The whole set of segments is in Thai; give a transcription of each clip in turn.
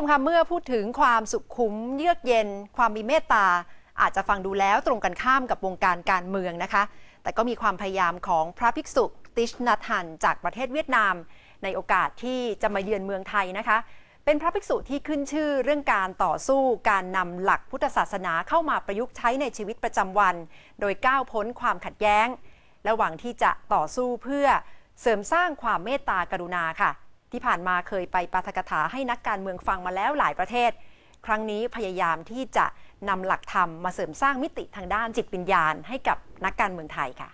มคะเมื่อพูดถึงความสุขุมเยือกเย็น ความมีเมตตา อาจจะฟังดูแล้วตรงกันข้ามกับวงการการเมืองนะคะ แต่ก็มีความพยายามของพระภิกษุติชนัทันจากประเทศเวียดนาม ในโอกาสที่จะมาเยือนเมืองไทยนะคะ เป็นพระภิกษุที่ขึ้นชื่อเรื่องการต่อสู้การนำหลักพุทธศาสนาเข้ามาประยุกต์ใช้ในชีวิตประจำวัน โดยก้าวพ้นความขัดแย้ง และหวังที่จะต่อสู้เพื่อเสริมสร้างความเมตตากรุณาค่ะ ที่ผ่านมาเคยไปปาฐกถาให้นักการเมืองฟังมาแล้วหลายประเทศ ครั้งนี้พยายามที่จะนำหลักธรรมมาเสริมสร้างมิติทางด้านจิตวิญญาณให้กับนักการเมืองไทยค่ะ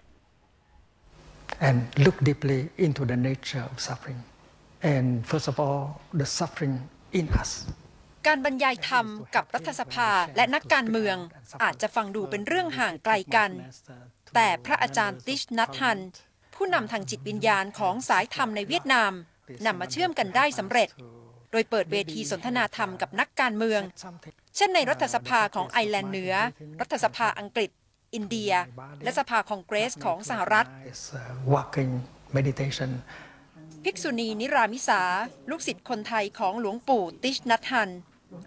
and look deeply into the nature of suffering. And first of all, the suffering in us. การบรรยายธรรมกับรัฐสภาและนักการเมือง อาจจะฟังดูเป็นเรื่องห่างไกลกัน แต่พระอาจารย์ติชนัทฮัน ผู้นำทางจิตวิญญาณของสายธรรมในเวียดนาม นำมาเชื่อมกันได้สำเร็จ โดยเปิดเวทีสนทนาธรรมกับนักการเมือง เช่นในรัฐสภาของไอร์แลนด์เหนือ รัฐสภาอังกฤษ อินเดีย และสภาคองเกรสของสหรัฐ It's uh, walking meditation. ภิกษุณีนิรามิสา ลูกศิษย์คนไทยของหลวงปู่ติชนัทฮัน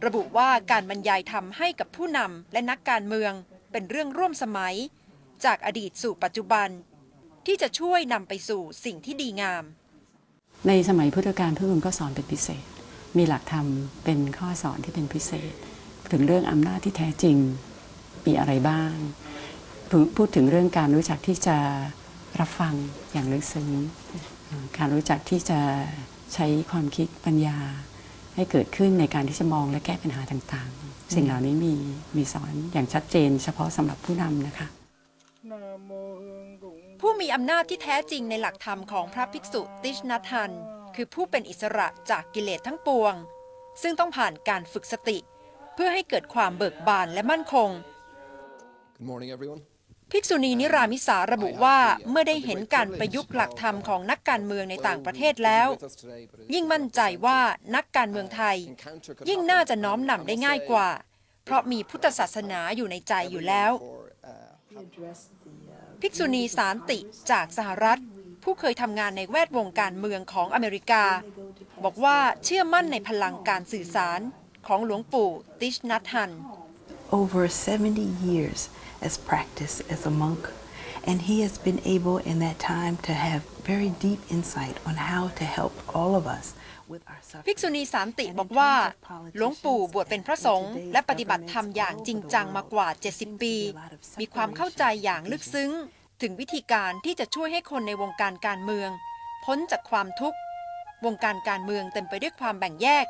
ระบุว่าการบรรยายธรรมให้กับผู้นำและนักการเมืองเป็นเรื่องร่วมสมัย จากอดีตสู่ปัจจุบัน ที่จะช่วยนำไปสู่สิ่งที่ดีงาม ในสมัยพุทธกาลพระองค์ก็สอนเป็นพิเศษ มีหลักธรรมเป็นข้อสอนที่เป็นพิเศษ ถึงเรื่องอำนาจที่แท้จริงมีอะไรบ้าง พูดถึงเรื่องการรู้จักที่จะรับฟังอย่างลึกซึ้ง การรู้จักที่จะใช้ความคิดปัญญา ให้เกิดขึ้นในการที่จะมองและแก้ปัญหาต่างๆ สิ่งเหล่านี้มีมีสอนอย่างชัดเจน เฉพาะสำหรับผู้นำนะคะ ผู้มีอำนาจที่แท้จริงในหลักธรรมของพระภิกษุติชนัทฮัน คือผู้เป็นอิสระจากกิเลสทั้งปวง ซึ่งต้องผ่านการฝึกสติ เพื่อให้เกิดความเบิกบานและมั่นคง Good morning, everyone. ภิกษุณีนิรามิสาระบุว่าเมื่อได้เห็นการประยุกต์หลักธรรมของนักการเมืองในต่างประเทศแล้ว ยิ่งมั่นใจว่านักการเมืองไทย ยิ่งน่าจะน้อมนำได้ง่ายกว่า เพราะมีพุทธศาสนาอยู่ในใจอยู่แล้ว ภิกษุณีสารติจากสหรัฐ ผู้เคยทำงานในแวดวงการเมืองของอเมริกา บอกว่าเชื่อมั่นในพลังการสื่อสารของหลวงปู่ติชนัทฮัน over 70 years as practice as a monk, and he has been able in that time to have very deep insight on how to help all of us with our ภิก suffering. ษุณีสารติบอกว่า หลวงปู่บวชเป็นพระสงฆ์และปฏิบัติธรรมอย่างจริงจังมากว่า 70 ปี มีความเข้าใจอย่างลึกซึ้ง ถึงวิธีการที่จะช่วยให้คนในวงการการเมือง พ้นจากความทุกข์ วงการการเมืองเต็มไปด้วยความแบ่งแยก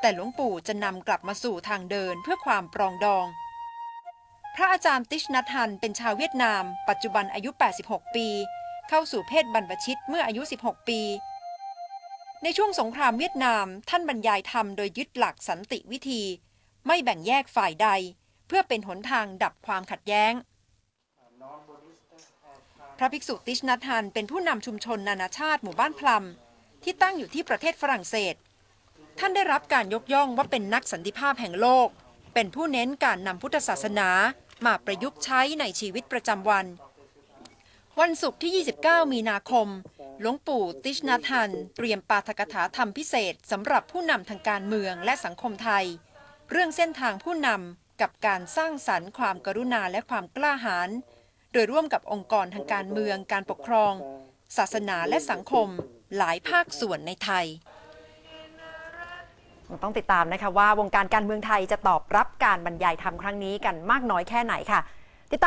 แต่หลวงปู่จะนำกลับมาสู่ทางเดินเพื่อความปรองดองพ ระอาจารย์ติชนัทฮันเป็นชาวเวียดนาม ปัจจุบันอายุ 86 ปี เข้าสู่เพศบรรพชิตเมื่ออายุ 16 ปี ในช่วงสงครามเวียดนาม ท่านบรรยายธรรมโดยยึดหลักสันติวิธี ไม่แบ่งแยกฝ่ายใด เพื่อเป็นหนทางดับความขัดแย้ง พระภิกษุติชนัทฮันเป็นผู้นำชุมชนนานาชาติหมู่บ้านพลัมที่ตั้งอยู่ที่ประเทศฝรั่งเศส ท่านได้รับการยกย่องว่าเป็นนักสันติภาพแห่งโลก เป็นผู้เน้นการนำพุทธศาสนา มาประยุกต์ใช้ในชีวิตประจำวัน วันศุกร์ที่ 29 มีนาคม หลวงปู่ติชนาทัน เตรียมปาฐกถาธรรมพิเศษสำหรับผู้นำทางการเมืองและสังคมไทย เรื่องเส้นทางผู้นำกับการสร้างสรรค์ความกรุณาและความกล้าหาญโดยร่วมกับองค์กรทางการเมืองการปกครอง ศาสนาและสังคมหลายภาคส่วนในไทย ต้องติดตามนะคะว่าวงการการเมืองไทยจะตอบรับการบรรยายธรรมครั้งนี้กันมากน้อยแค่ไหนค่ะ ติดตาม